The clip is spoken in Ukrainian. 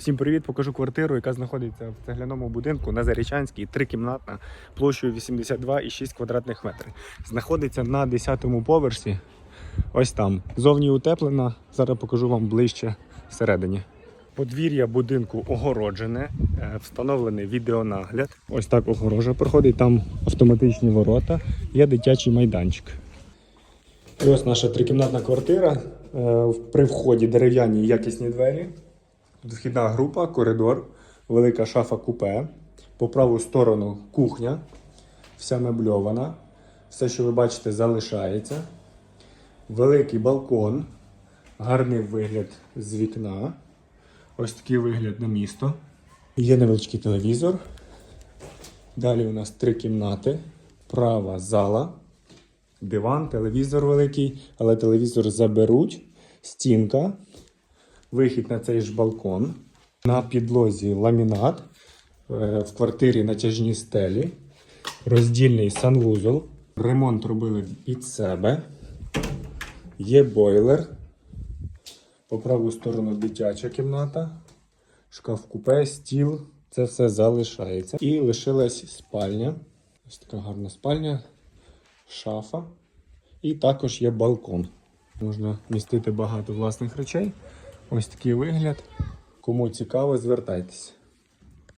Всім привіт! Покажу квартиру, яка знаходиться в цегляному будинку на Зарічанській, трикімнатна, площею 82,6 квадратних метрів. Знаходиться на 10-му поверсі. Ось там. Зовні утеплена. Зараз покажу вам ближче всередині. Подвір'я будинку огороджене, е, встановлений відеонагляд. Ось так огорожа проходить. Там автоматичні ворота, є дитячий майданчик. І ось наша трикімнатна квартира. Е, При вході дерев'яні якісні двері. Вхідна група, коридор, велика шафа купе. По праву сторону кухня, вся мебльована. Все, що ви бачите, залишається. Великий балкон, гарний вигляд з вікна. Ось такий вигляд на місто. Є невеличкий телевізор. Далі у нас три кімнати. Права зала, диван, телевізор великий, але телевізор заберуть. Стінка, вихід на цей ж балкон. На підлозі ламінат. Е, В квартирі натяжні стелі. Роздільний санвузол. Ремонт робили під себе. Є бойлер. По праву сторону дитяча кімната. Шкаф купе, стіл. Це все залишається. І лишилась спальня. Ось така гарна спальня, шафа. І також є балкон. Можна містити багато власних речей. Ось такий вигляд. Кому цікаво, звертайтеся.